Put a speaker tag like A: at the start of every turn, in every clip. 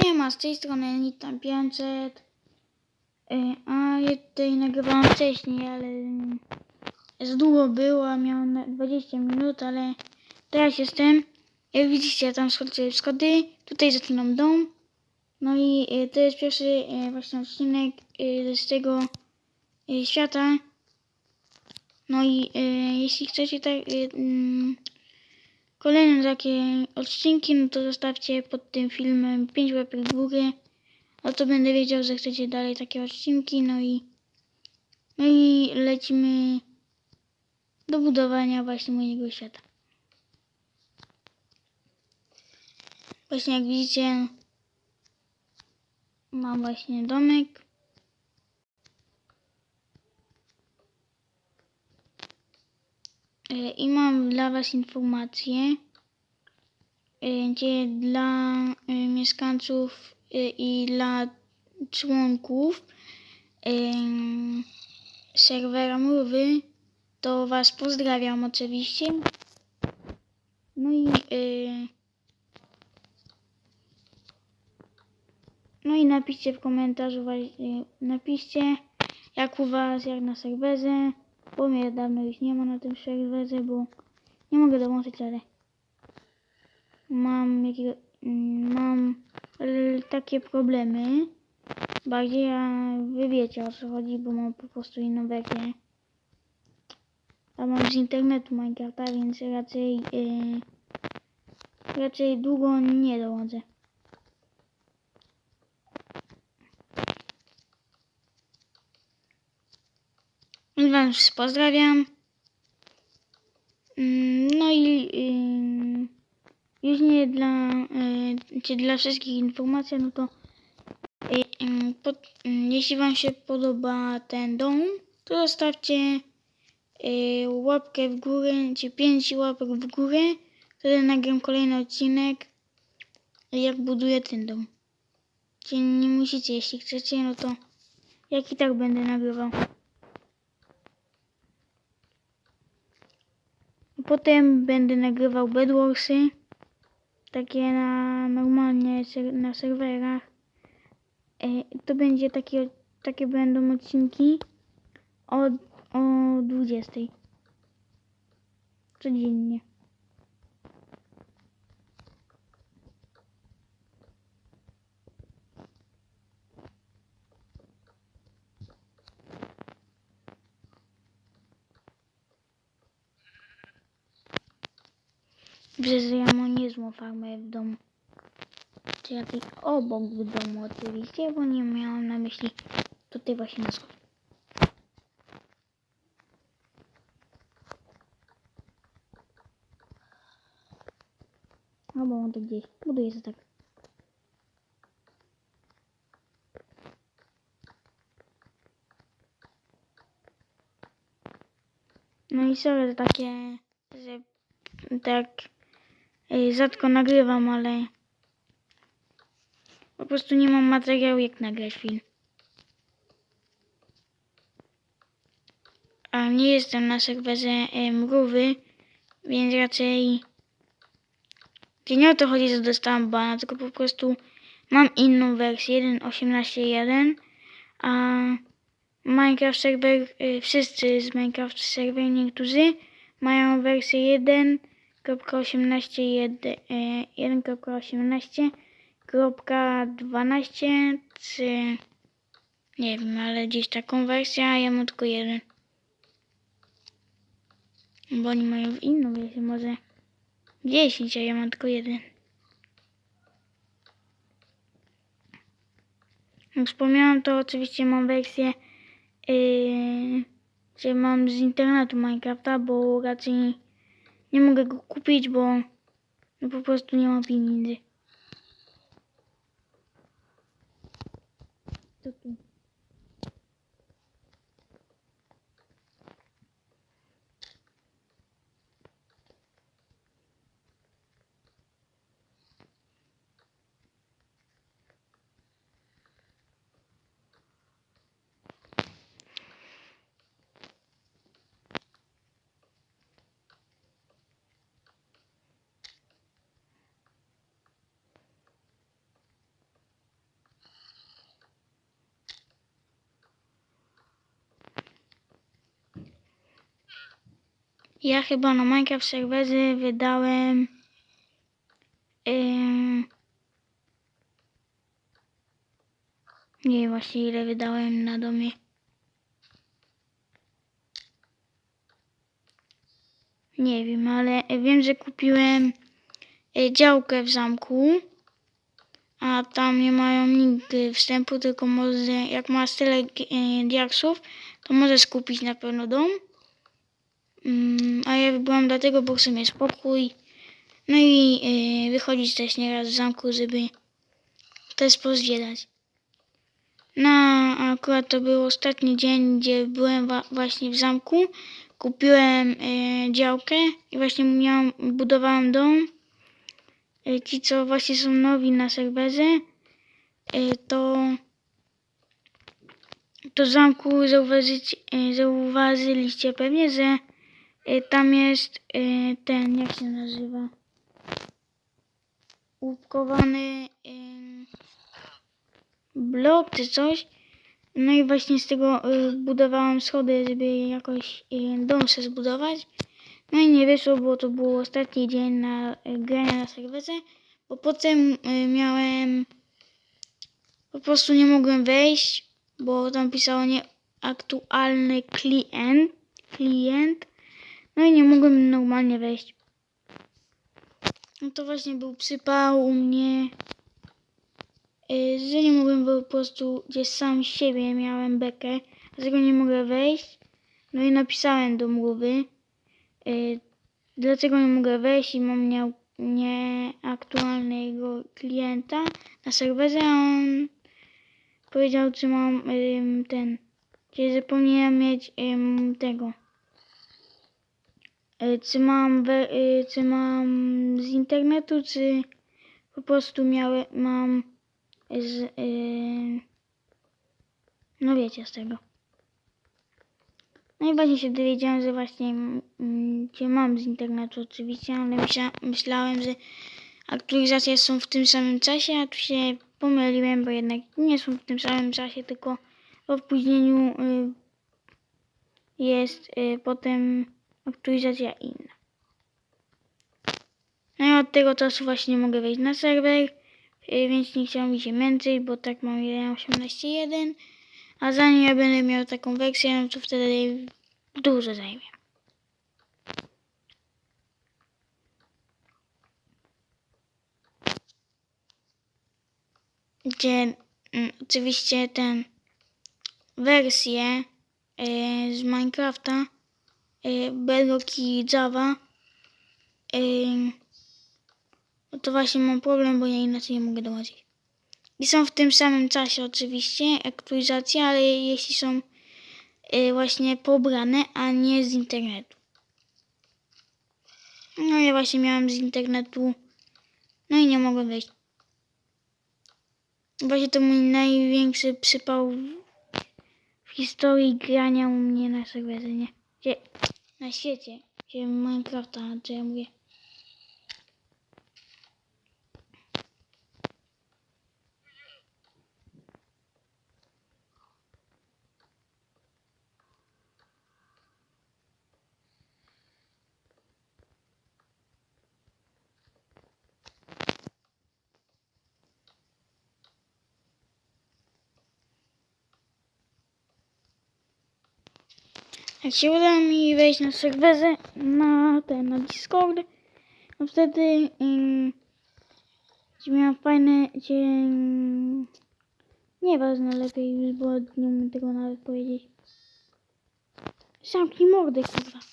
A: Nie ma z tej strony nic tam 500. Y, A ja tutaj nagrywałam wcześniej, ale za długo było, miałem na 20 minut, ale teraz jestem. Jak widzicie, tam schodzę schody, tutaj zaczynam dom. No i y, to jest pierwszy y, właśnie odcinek z tego świata. No i jeśli chcecie tak, mm, kolejne takie odcinki, no to zostawcie pod tym filmem 5 łapek w górę. To będę wiedział, że chcecie dalej takie odcinki, no i no i lecimy do budowania właśnie mojego świata. Właśnie jak widzicie, mam właśnie domek. I mam dla Was informację, e, gdzie dla e, mieszkańców e, i dla członków serwera Mrówy, to Was pozdrawiam oczywiście. No i e, no i napiszcie w komentarzu napiszcie jak u Was, jak na serwerze, bo mnie dawno już nie ma na tym serwerze, bo nie mogę dołączyć, ale mam jakiego, mam takie problemy. Bardziej a wy wiecie o co chodzi, bo mam po prostu inną wersję. A mam z internetu Minecrafta, więc raczej yy, raczej długo nie dołączę. Was pozdrawiam. Mm, No i yy, już nie dla, yy, czy dla wszystkich informacji, no to yy, yy, pod, yy, jeśli Wam się podoba ten dom, to zostawcie łapkę w górę, czy 5 łapek w górę, wtedy nagram kolejny odcinek, jak buduję ten dom. Czy nie musicie, jeśli chcecie, no to jak i tak będę nagrywał. Potem będę nagrywał Bedwarsy, takie na normalnie na serwerach. E, to będzie takie, takie będą odcinki o, o 20. Codziennie. Przez ja mam niezłą farmę w domu. Czy jakiś obok w domu oczywiście, bo nie miałam na myśli tutaj właśnie na schod. Albo on to gdzieś buduje tak. No i sorry, że takie, że tak rzadko nagrywam, ale po prostu nie mam materiału jak nagrać film. A nie jestem na serwerze mrówy, więc raczej nie o to chodzi, że dostałam bana, tylko po prostu mam inną wersję 1.18.1, a Minecraft serwer, y, wszyscy z Minecraft serwer, niektórzy mają wersję 1.18.1, y, 1.18.12 czy nie wiem, ale gdzieś taką wersję, a ja mam tylko jeden. Bo oni mają inną wersję, może 10, a ja mam tylko jeden. Jak wspomniałam, to oczywiście mam wersję, yy, że mam z internetu Minecrafta, bo raczej nie mogę go kupić, bo no po prostu nie mam pieniędzy. To tu. Ja chyba na Minecraft serwery wydałem em, nie wiem właśnie ile wydałem na domie. Nie wiem, ale wiem, że kupiłem e, działkę w zamku, a tam nie mają nigdy wstępu, tylko może jak masz tyle e, diaksów, to możesz kupić na pewno dom. Mm, a ja wybrałam dlatego, bo chcę mieć spokój. No i e, wychodzić też nieraz z zamku, żeby też pozwiedzać. No, akurat to był ostatni dzień, gdzie byłem właśnie w zamku. Kupiłem e, działkę i właśnie miałam, budowałam dom. E, ci, co właśnie są nowi na serwerze, e, to to zamku zauważyć, zauważyliście pewnie, że tam jest e, ten, jak się nazywa, łupkowany blok czy coś. No i właśnie z tego y, budowałam schody, żeby jakoś y, dom sobie zbudować. No i nie wyszło, bo to był ostatni dzień na y, grania na serwerze, bo potem y, miałem, po prostu nie mogłem wejść, bo tam pisało nieaktualny klient, klient, no i nie mogłem normalnie wejść. No to właśnie był przypał u mnie, y, że nie mogłem po prostu gdzieś sam siebie miałem bekę, dlatego nie mogę wejść. No i napisałem do mgłowy, y, dlaczego nie mogę wejść i mam nie, nieaktualnego klienta na serwerze, a on powiedział, czy mam ten, czy zapomniałem mieć tego. Y, Czy mam, y, czy mam z internetu, czy po prostu miałem, mam z, y, no wiecie z tego. No i właśnie się dowiedziałem, że właśnie cię mam z internetu oczywiście, ale myśla, myślałem, że aktualizacje są w tym samym czasie, a tu się pomyliłem, bo jednak nie są w tym samym czasie, tylko w opóźnieniu y, jest y, potem aktualizacja inna. No i od tego czasu właśnie mogę wejść na serwer, y, więc nie chciałem mi się męczyć, bo tak mam 1.18.1, a zanim ja będę miał taką wersję, no to wtedy dużo zajmie. Gdzie mm, oczywiście ten wersję y, z Minecrafta Bedrock i Java y, to właśnie mam problem, bo ja inaczej nie mogę dołożyć. I są w tym samym czasie oczywiście aktualizacje, ale jeśli są y, właśnie pobrane, a nie z internetu. No ja właśnie miałem z internetu, no i nie mogłem wejść. Właśnie to mój największy przypał w historii grania u mnie na serwerze, nie? Gdzie, na świecie, gdzie Minecrafta, co ja Jak się uda mi wejść na serwerze, na ten, na Discord, no wtedy um, miałam fajne dzień. Nieważne, lepiej już było, nie umiem tego nawet powiedzieć. Zamknij mordę, kurwa.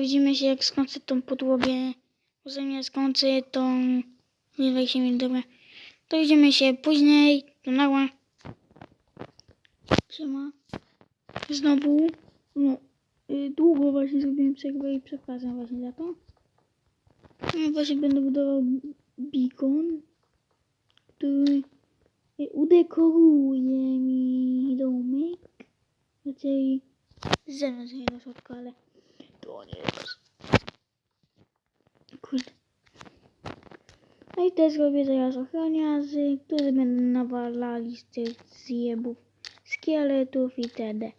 A: Widzimy się jak skończę tą podłogę. Bo zamiast skończę tą... Nie 20 minut, dobra. To widzimy się później. Do nagła. Siema. Znowu. No, y, długo właśnie zrobiłem przerwę i przepraszam właśnie za to. No właśnie będę budował beacon, który udekoruje mi domek. Raczej ze mną nie do środka, ale to nie jest. Kurde. No i też zrobię teraz ochroniarzy, którzy będą nawalali z tych zjebów, szkieletów itd.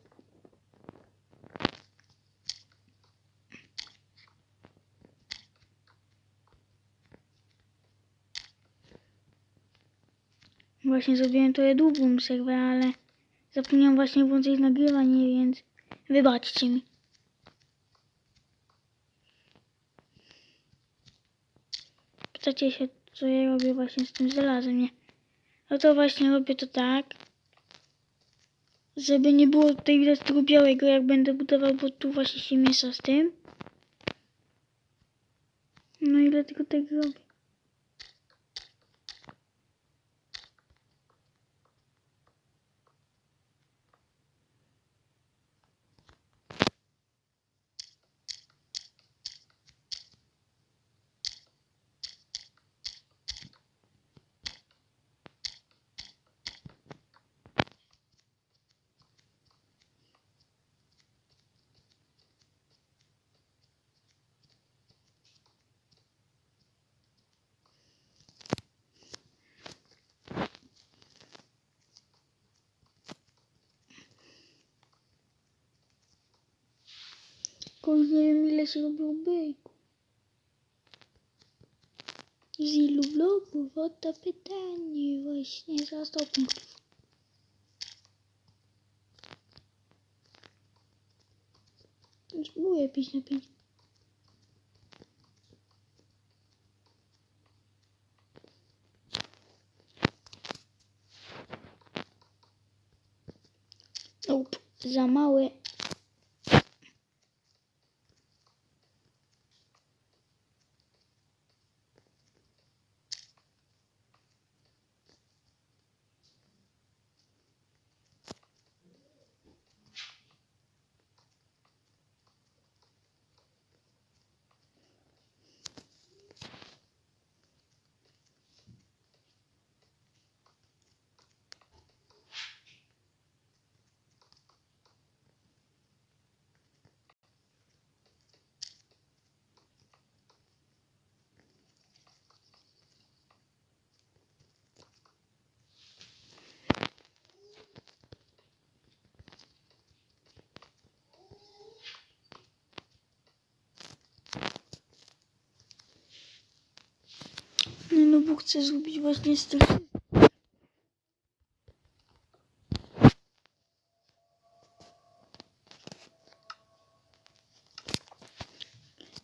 A: Właśnie zrobiłem trochę długą przerwę, ale zapomniałem właśnie włączyć nagrywanie, więc wybaczcie mi. Pytacie się, co ja robię właśnie z tym żelazem, nie? No to właśnie robię to tak, żeby nie było tutaj widać tego białego, jak będę budował, bo tu właśnie się miesza z tym. No i dlatego tak robię. Już nie wiem ile się bejku. Z ilu bloków? Pytanie właśnie za 100 punktów. Spróbuję 5 na 5. Nope, za małe. Bo chcę zrobić właśnie z tych...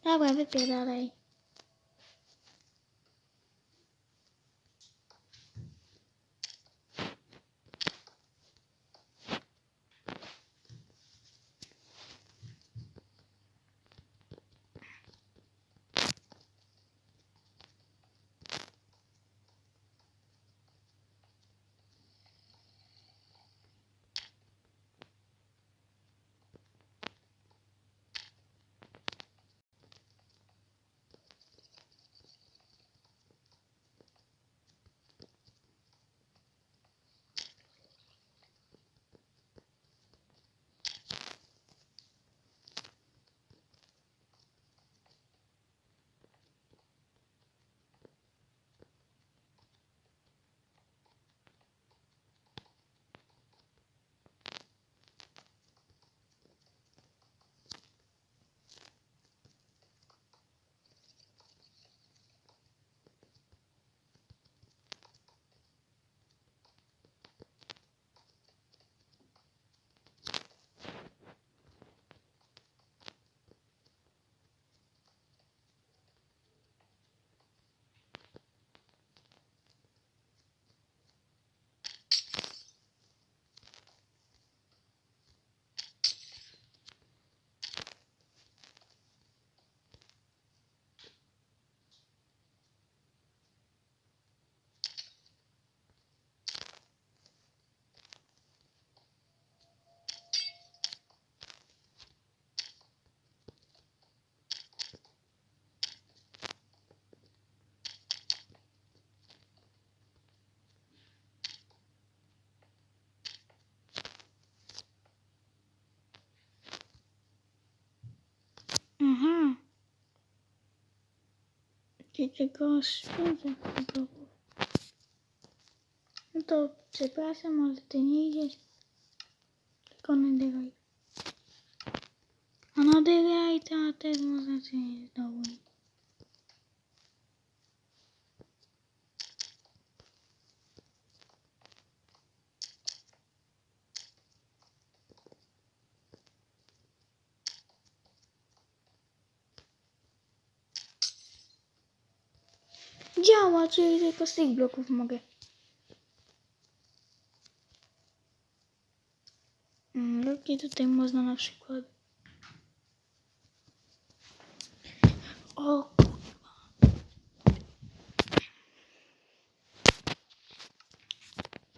A: Dobra, wypierdalaj. 500 bloków. No to przepraszam, ale ty nie idziesz. Tylko na dyraj. A na dyraj to też można sobie znowu Działa, czyli tylko z tych bloków mogę. Mm, Jakie tutaj można na przykład. O kurwa.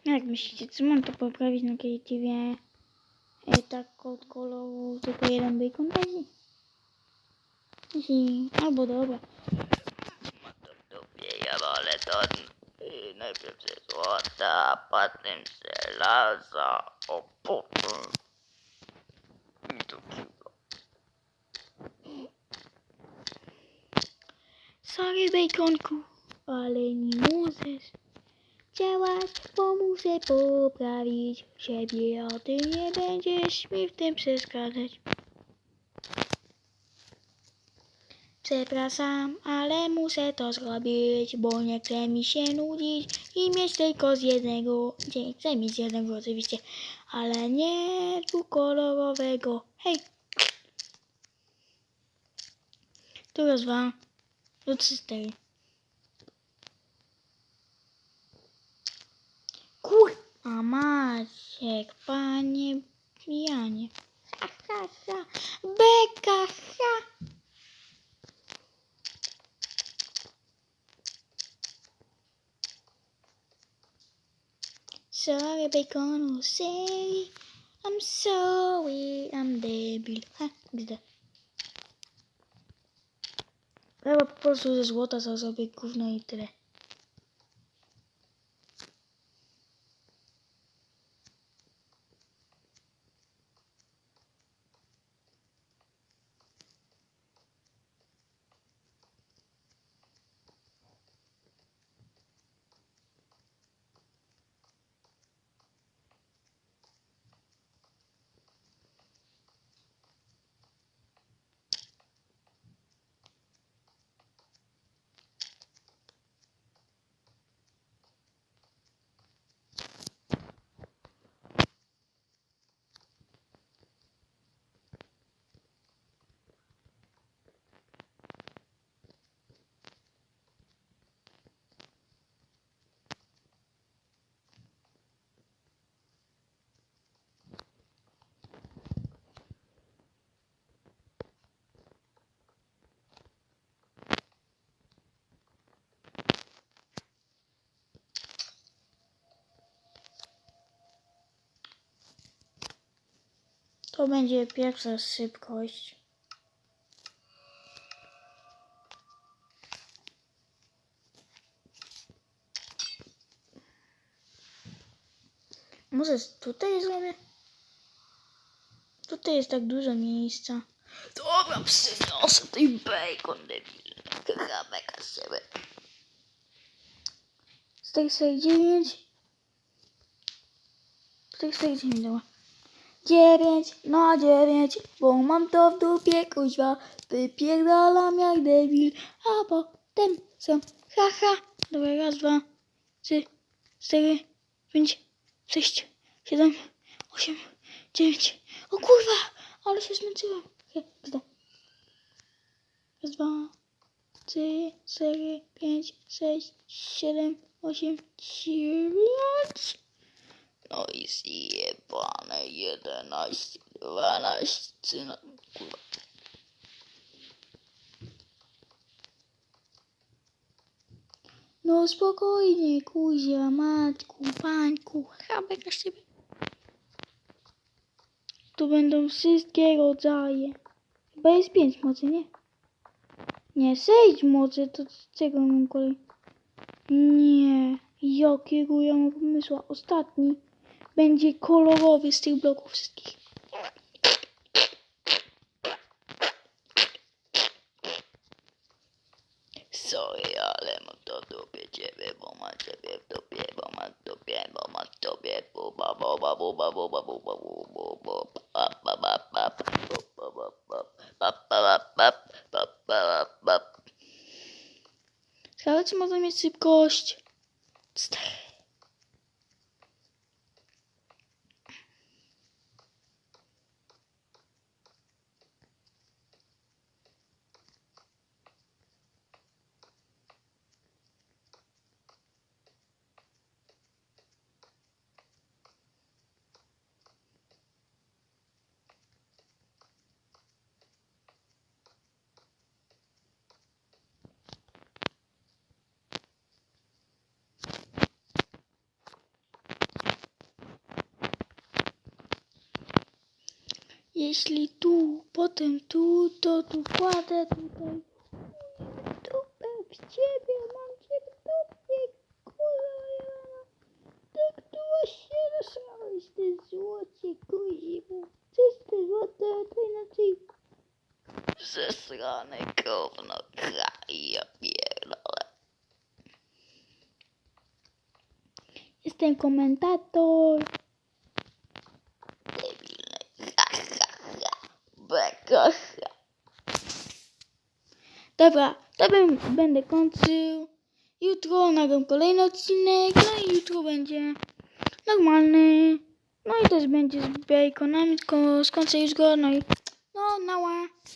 A: Jak myślicie, co mam to poprawić na kreatywie? E, tak od koloru tylko jeden bacon taki? Albo dobra.
B: Dupie, ja wolę to ze złota, a potem żelaza, a potem.
A: Sorry, baconku, ale nie możesz działać, bo muszę poprawić siebie, a ty nie będziesz mi w tym przeszkadzać. Przepraszam, ale muszę to zrobić, bo nie chce mi się nudzić i mieć tylko z jednego, nie chcę mieć jednego oczywiście, ale nie dwukolorowego. Hej! Tu tu trzy, cztery. Kur... A Maciek, panie Janie. Ha, ha, ha. Beka, ha. Sorry, baconu, say I'm sorry, I'm debil. Ha, gdzie? Chyba po prostu ze złota za sobie gówno i tyle. To będzie pierwsza szybkość. Może tutaj zrobię? Tutaj jest tak dużo miejsca.
B: Dobra, przyniosę tej bacon, debilny. Haha, mega z siebie.
A: 409 409 dobra. 9 na 9, bo mam to w dupie kuźwa. Wypierdalam jak debil, a potem są haha. Dobra, raz, dwa, trzy, cztery, pięć, sześć, siedem, osiem, dziewięć. O kurwa, ale się gdzie? Raz, dwa, trzy, cztery, pięć, sześć, siedem, osiem, dziewięć.
B: No i zjebane 11, 12, 13, kurwa.
A: No spokojnie, kuzia, matku, pańku, chrabek na siebie. Tu będą wszystkie rodzaje. Chyba jest pięć mocy, nie? Nie, sześć mocy, to czego mam kolej? Nie, jakiego ja mam pomysła? Ostatni będzie kolorowy z tych bloków wszystkich.
B: Sorry, ale mam to dupie ciebie, bo ma ciebie w dupie, bo ma w dupie, bo ma w dupie, buba, buba, buba, buba, buba, buba, buba, pa, pa, pa, pa, pa, pa, pa, pa, pa, pa, pa.
A: Ciekawe, czy można mieć szybkość. Cztery. Jeśli tu, potem tu, to tu kładę tutaj. Dupę w ciebie, mam cię w dupie, kurwa. Tak tu właśnie nasrałeś, ty złocie kuzimu. Czyste złote, to inaczej.
B: Zesrane gówno, kraj, ja pierdolę.
A: Jestem komentator.
B: Debilny, ha, ha, ha, beka, ha.
A: Dobra, to bym, będę kończył. Jutro nagram kolejny odcinek, no i jutro będzie normalny. No i też będzie z baconami, tylko skończę już go, no i no, nała.